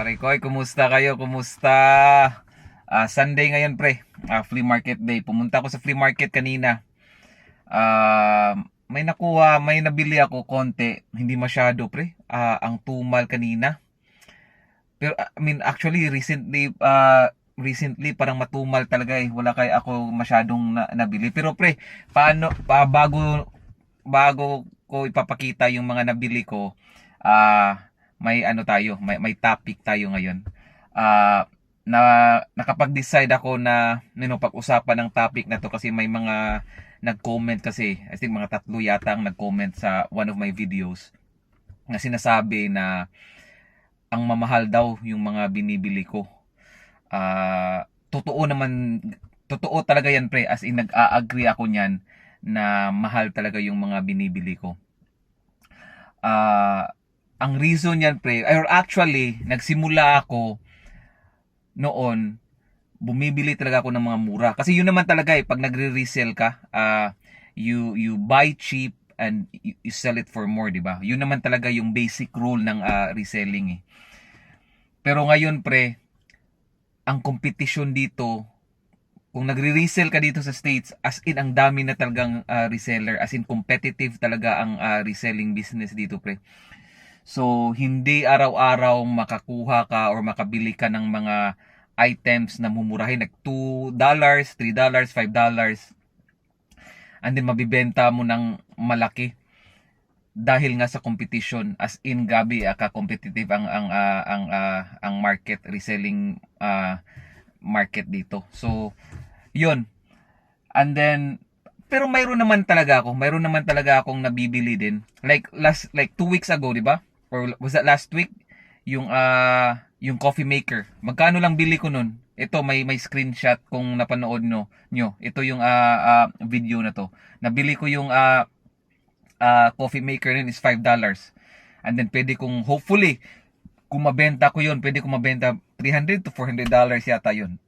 Pare Koy, kumusta kayo? Kumusta? Ah, Sunday ngayon pre, Ah, flea market day. Pumunta ako sa flea market kanina. Ah, may nakuha, may nabili ako konti, hindi masyado pre. Ah, ang tumal kanina. Pero I mean actually recently ah, recently parang matumal talaga eh. Wala kay ako masyadong na, nabili. Pero pre, paano pa bago bago ko ipapakita yung mga nabili ko, ah may ano tayo, may, may topic tayo ngayon. Ah, na nakapag-decide ako na know, pag-usapan ng topic na to kasi may mga nag-comment kasi, I think mga tatlo yata ang nag-comment sa one of my videos na sinasabi na ang mamahal daw yung mga binibili ko. Ah, totoo naman, totoo talaga yan pre, as in nag-a-agree ako niyan na mahal talaga yung mga binibili ko. Ah, ang reason yan pre, or actually, nagsimula ako noon, bumibili talaga ako ng mga mura. Kasi yun naman talaga eh, pag nagre-resell ka, ah, you, you buy cheap and you, you sell it for more, di ba? Yun naman talaga yung basic rule ng ah, reselling eh. Pero ngayon pre, ang competition dito, kung nagre-resell ka dito sa States, as in ang dami na talagang ah, reseller, as in competitive talaga ang ah, reselling business dito pre. So, hindi araw-araw makakuha ka or makabili ka ng mga items na mumurahin like $2, $3, $5 and then mabibenta mo ng malaki dahil nga sa competition as in gabi ah, ka-competitive ang ang ah, ang ah, ang market reselling ah, market dito. So, 'yun. And then pero mayroon naman talaga ako, mayroon naman talaga akong nabibili din. Like last like two weeks ago, 'di ba? Or was that last week? Yung ah yung coffee maker. Magkano lang bili ko nun? Ito may may screenshot kung napanood no nyo. Ito yung ah, ah, video na to. Nabili ko yung ah, ah, coffee maker nun is $5. And then pwede kong hopefully kung mabenta ko yun, pwede kong mabenta 300 to 400 dollars yata yun.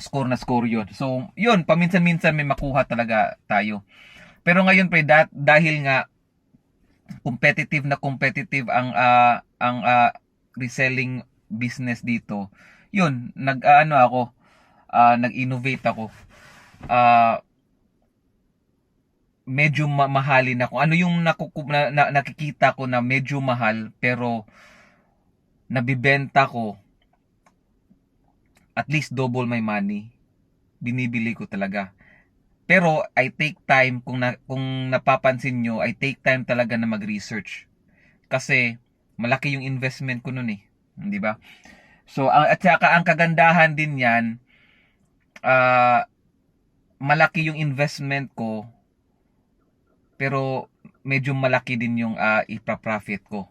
Score na score yun. So, yun, paminsan-minsan may makuha talaga tayo. Pero ngayon pre, da- dahil nga competitive na competitive ang ah, ang ah, reselling business dito. Yun, nag-ano ako, ah, nag-innovate ako. Ah, medyo ma- mahalin ako. Ano yung nakuku- na, na- nakikita ko na medyo mahal pero nabibenta ko at least double my money. Binibili ko talaga. Pero I take time kung na, kung napapansin nyo, I take time talaga na mag-research. Kasi malaki yung investment ko nun eh, 'di ba? So at saka ang kagandahan din 'yan ah malaki yung investment ko pero medyo malaki din yung uh, ipra-profit ko.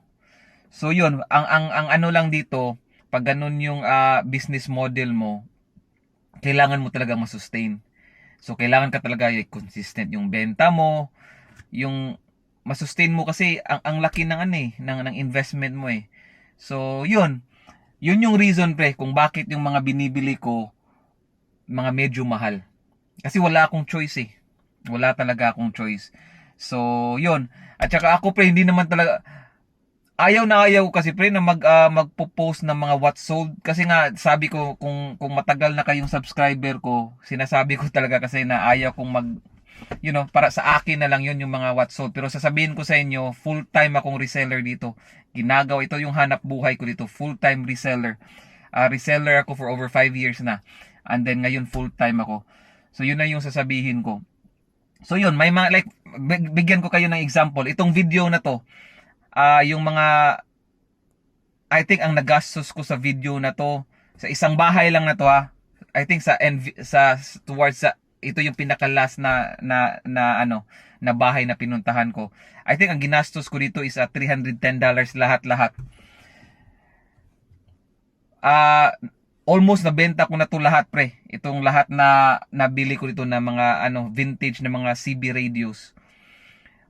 So yun, ang ang ang ano lang dito, pag ganun yung ah, business model mo, kailangan mo talaga ma-sustain. So kailangan ka talaga eh, consistent yung benta mo, yung ma-sustain mo kasi ang ang laki ng ano eh, ng ng investment mo eh. So yun, yun yung reason pre kung bakit yung mga binibili ko mga medyo mahal. Kasi wala akong choice eh. Wala talaga akong choice. So, yun. At saka ako pre, hindi naman talaga ayaw na ayaw kasi pre na mag ah, magpo-post ng mga what sold kasi nga sabi ko kung kung matagal na kayong subscriber ko, sinasabi ko talaga kasi na ayaw kong mag you know, para sa akin na lang yun yung mga what sold. Pero sasabihin ko sa inyo, full-time akong reseller dito. Ginagawa ito yung hanap buhay ko dito, full-time reseller. Ah, reseller ako for over 5 years na. And then ngayon full-time ako. So yun na yung sasabihin ko. So yun, may mga like big- bigyan ko kayo ng example. Itong video na to, ah yung mga I think ang nagastos ko sa video na to sa isang bahay lang na to ha. I think sa NV, sa towards sa ito yung pinaka last na na na ano na bahay na pinuntahan ko. I think ang ginastos ko dito is ah, $310 lahat-lahat. Ah almost nabenta ko na to lahat pre. Itong lahat na nabili ko dito na mga ano vintage na mga CB radios.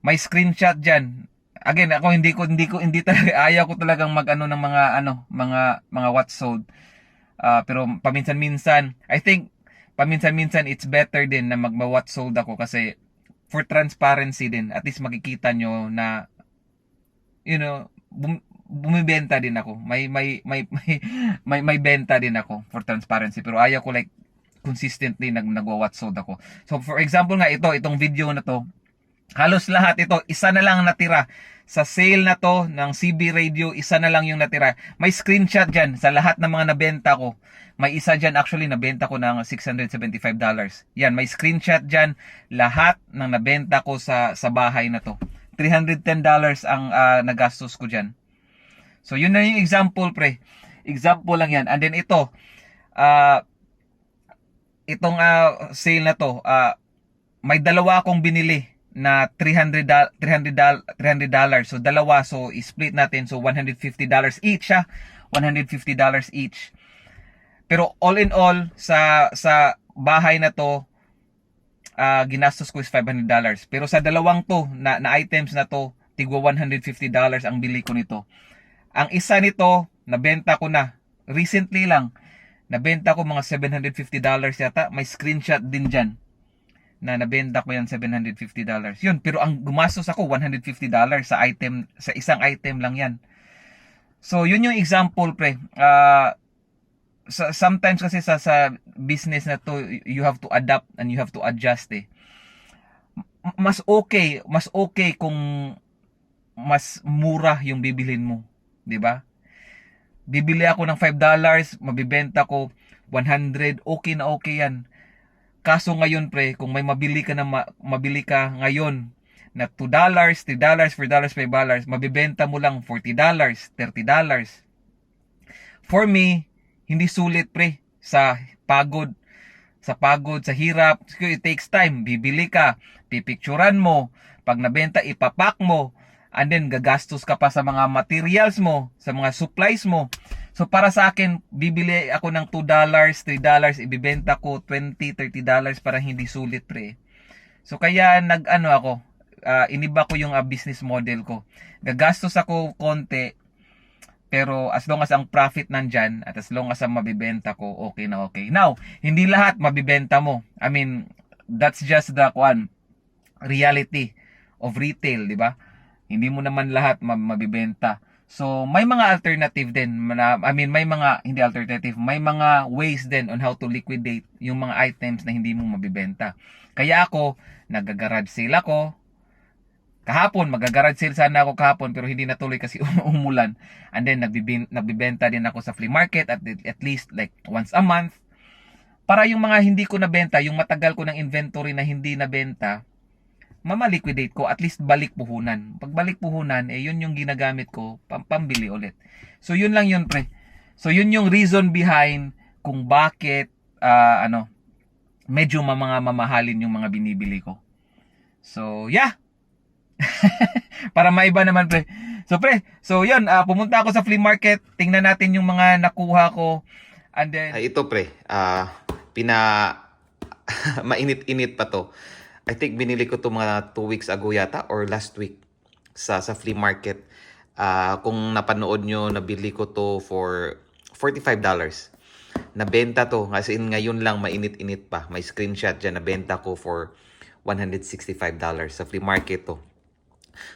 May screenshot diyan. Again, ako hindi ko hindi ko hindi talaga ayaw ko talagang mag-ano ng mga ano, mga mga what sold. Ah, pero paminsan-minsan, I think paminsan-minsan it's better din na magma-what sold ako kasi for transparency din. At least makikita nyo na you know, bum- bumibenta din ako. May may may may may, may benta din ako for transparency pero ayaw ko like consistently nag nagwa-watch ako. So for example nga ito, itong video na to, halos lahat ito, isa na lang natira. Sa sale na to ng CB Radio, isa na lang yung natira. May screenshot dyan sa lahat ng mga nabenta ko. May isa dyan actually nabenta ko ng $675. Yan, may screenshot dyan lahat ng nabenta ko sa sa bahay na to. $310 ang ah, nagastos ko dyan. So yun na yung example pre. Example lang yan. And then ito, ah itong ah, sale na to, ah, may dalawa akong binili na 300 dal- 300 dal- 300 dollars. So dalawa so i-split natin so 150 dollars each siya. 150 dollars each. Pero all in all sa sa bahay na to ah, ginastos ko is 500 dollars. Pero sa dalawang to na, na items na to tigwa 150 dollars ang bili ko nito. Ang isa nito nabenta ko na recently lang. Nabenta ko mga 750 dollars yata. May screenshot din diyan na nabenta ko yan 750 dollars. Yun, pero ang gumastos ako 150 dollars sa item sa isang item lang yan. So, yun yung example pre. Sa, sometimes kasi sa sa business na to you have to adapt and you have to adjust eh. Mas okay, mas okay kung mas mura yung bibilhin mo, 'di ba? Bibili ako ng 5 dollars, mabibenta ko 100, okay na okay yan. Kaso ngayon pre, kung may mabili ka na ma- mabili ka ngayon na 2 dollars, 3 dollars, 4 dollars, 5 dollars, mabibenta mo lang 40 dollars, 30 dollars. For me, hindi sulit pre sa pagod sa pagod, sa hirap. It takes time. Bibili ka, pipicturan mo, pag nabenta, ipapak mo, and then gagastos ka pa sa mga materials mo, sa mga supplies mo. So para sa akin, bibili ako ng 2 dollars, 3 dollars, ibibenta ko 20, 30 dollars para hindi sulit pre. So kaya nag-ano ako, ah, iniba ko yung ah, business model ko. Gagastos ako konti, pero as long as ang profit nandyan, at as long as ang mabibenta ko, okay na okay. Now, hindi lahat mabibenta mo. I mean, that's just the one reality of retail, di ba? Hindi mo naman lahat ma- mabibenta. So, may mga alternative din. I mean, may mga, hindi alternative, may mga ways din on how to liquidate yung mga items na hindi mo mabibenta. Kaya ako, nagagarage sale ako. Kahapon, magagarage sale sana ako kahapon pero hindi natuloy kasi umulan. And then, nagbibenta din ako sa flea market at, at least like once a month. Para yung mga hindi ko nabenta, yung matagal ko ng inventory na hindi nabenta, mamaliquidate ko, at least balik puhunan. Pag balik puhunan, eh yun yung ginagamit ko, pam pambili ulit. So yun lang yun pre. So yun yung reason behind kung bakit, ah, ano, medyo mga mamahalin yung mga binibili ko. So yeah. Para maiba naman pre. So pre, so yun, ah, pumunta ako sa flea market, tingnan natin yung mga nakuha ko. And then, Ay, ito pre, ah pina mainit-init pa to. I think binili ko to mga 2 weeks ago yata or last week sa sa flea market. Ah, kung napanood nyo, nabili ko to for $45. Nabenta to kasi ngayon lang mainit-init pa. May screenshot dyan, nabenta ko for $165 sa flea market to.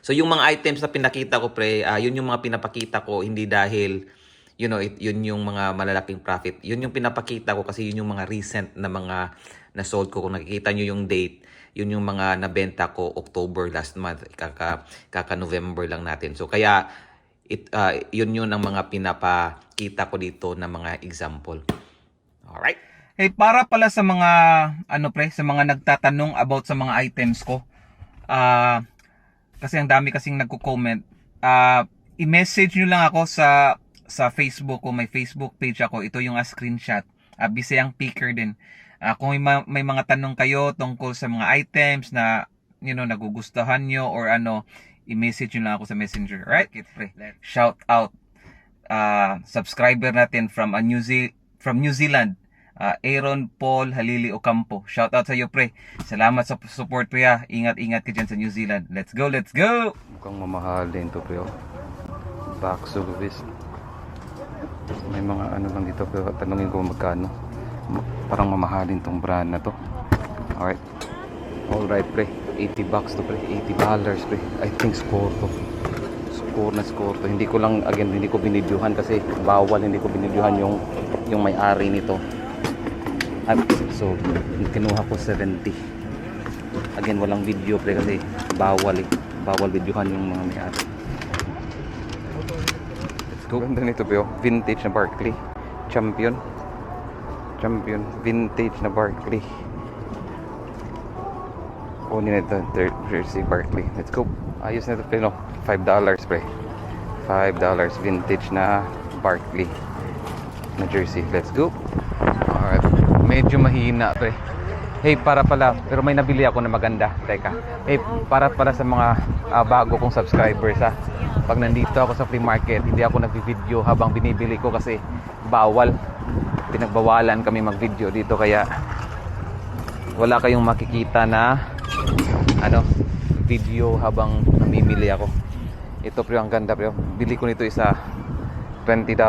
So yung mga items na pinakita ko pre, ah, yun yung mga pinapakita ko hindi dahil you know, it, yun yung mga malalaking profit. Yun yung pinapakita ko kasi yun yung mga recent na mga na sold ko. Kung nakikita nyo yung date, yun yung mga nabenta ko October last month. Kaka, kaka November lang natin. So kaya it, ah, yun yun ang mga pinapakita ko dito na mga example. Alright? Eh para pala sa mga ano pre, sa mga nagtatanong about sa mga items ko. Ah kasi ang dami kasing nagko-comment. Ah i-message niyo lang ako sa sa Facebook ko, may Facebook page ako. Ito yung a screenshot. Uh, Bisayang Picker din. Ah, kung may, ma- may mga tanong kayo tungkol sa mga items na you know nagugustuhan nyo or ano, i-message nyo lang ako sa Messenger. Right? Pre. Shout out ah subscriber natin from a New Ze- from New Zealand. Ah, Aaron Paul Halili Ocampo. Shout out sa iyo pre. Salamat sa support pre. Ingat-ingat ka dyan sa New Zealand. Let's go, let's go! Mukhang mamahalin to pero back service. May mga ano lang dito pero tanungin ko magkano. Parang mamahalin tong brand na to. Alright. Alright pre. 80 bucks to pre. 80 dollars pre. I think score to. score na score to. Hindi ko lang, again, hindi ko binidyohan kasi bawal, hindi ko binidyohan yung, yung may-ari nito. At, so, kinuha ko 70. Again, walang video pre kasi bawal eh. Bawal videohan yung mga may-ari. Let's go. Ganda nito bro. Vintage na Barkley. Champion. Champion. Vintage na Barkley. Kunin na ito. Jersey Barkley. Let's go. Ayos na ito pre no. $5 pre. $5 vintage na Barkley na jersey. Let's go. Alright. Medyo mahina pre. Hey, para pala, pero may nabili ako na maganda. Teka. Hey, para pala sa mga ah, bago kong subscribers ha. Pag nandito ako sa flea market, hindi ako nagvi-video habang binibili ko kasi bawal. Pinagbawalan kami mag-video dito kaya wala kayong makikita na ano, video habang namimili ako. Ito pre, ang ganda pre. Bili ko nito isa $20.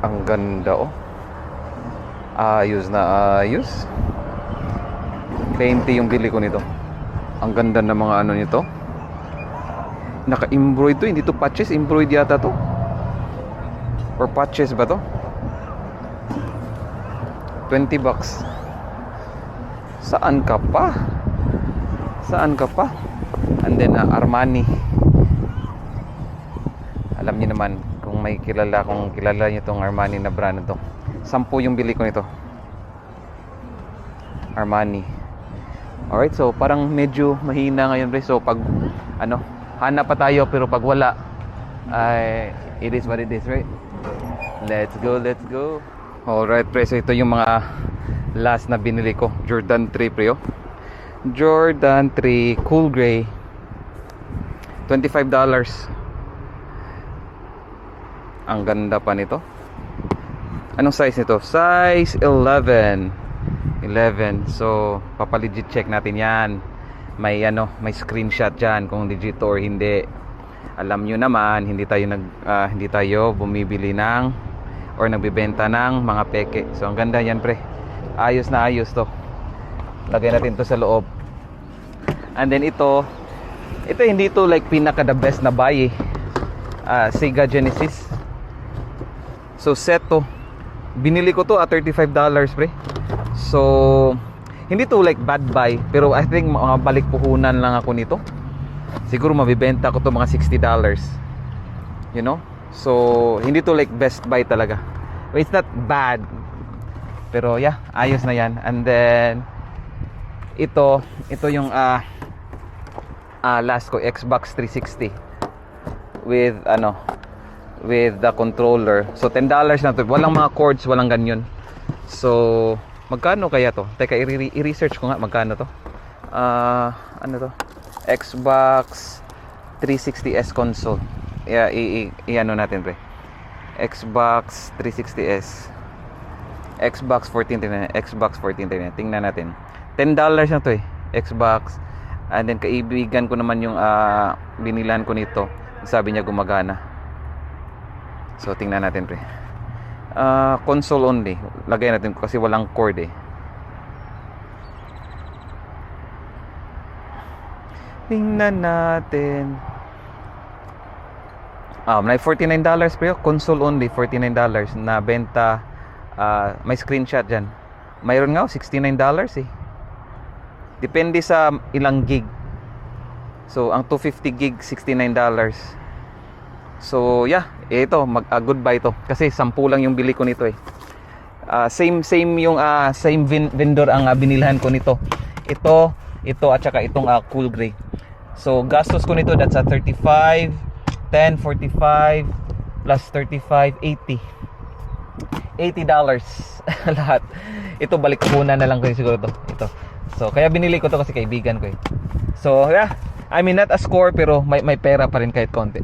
Ang ganda oh. Ayos na ayos. 20 yung bili ko nito. Ang ganda ng mga ano nito. Naka-embroid to, hindi to patches, embroid yata to. Or patches ba to? 20 bucks. Saan ka pa? Saan ka pa? And then uh, Armani. Alam niyo naman kung may kilala, kung kilala niyo tong Armani na brand to. Sampu yung bili ko nito. Armani. Alright, so parang medyo mahina ngayon pre. So pag ano, hanap pa tayo pero pag wala ay it is what it is, right? Let's go, let's go. Alright pre, so ito yung mga last na binili ko. Jordan 3 pre oh. Jordan 3 cool gray. $25. Ang ganda pa nito. Anong size nito? Size 11. 11. So, papalegit check natin 'yan. May ano, may screenshot diyan kung legit or hindi. Alam nyo naman, hindi tayo nag ah, hindi tayo bumibili ng or nagbebenta ng mga peke. So, ang ganda 'yan, pre. Ayos na ayos 'to. Lagay natin 'to sa loob. And then ito, ito hindi to like pinaka the best na buy eh. Ah, Sega Genesis. So set to. Binili ko to at $35 pre. So hindi to like bad buy pero I think mga balik puhunan lang ako nito. Siguro mabibenta ko to mga $60. You know? So hindi to like best buy talaga. But it's not bad. Pero yeah, ayos na 'yan. And then ito, ito yung ah ah, last ko Xbox 360 with ano with the controller. So $10 na to. Walang mga cords, walang ganyan. So magkano kaya to? Teka, i-research ko nga magkano to. Ah, ano to? Xbox 360S console. Yeah, i, i, i- natin pre. Xbox 360S. Xbox 1439, Xbox 1439. Tingnan natin. $10 na to eh. Xbox. And then kaibigan ko naman yung ah, binilan ko nito. Sabi niya gumagana. So tingnan natin pre. Ah, console only. Lagay natin kasi walang cord eh. Tingnan natin. Ah, may $49 pre. Console only, $49 na benta. Ah, may screenshot diyan. Mayroon nga oh, $69 eh. Depende sa ilang gig. So, ang 250 gig, $69. So, yeah, ito, mag ah, goodbye to. Kasi 10 lang yung bili ko nito eh. Ah, same same yung ah, same vin- vendor ang ah, binilhan ko nito. Ito, ito at saka itong ah, cool gray. So, gastos ko nito that's a 35, 10, 45 plus 35, 80. $80 lahat. Ito balik muna na lang ko siguro to. Ito. So, kaya binili ko to kasi kaibigan ko eh. So, yeah. I mean, not a score pero may, may pera pa rin kahit konti.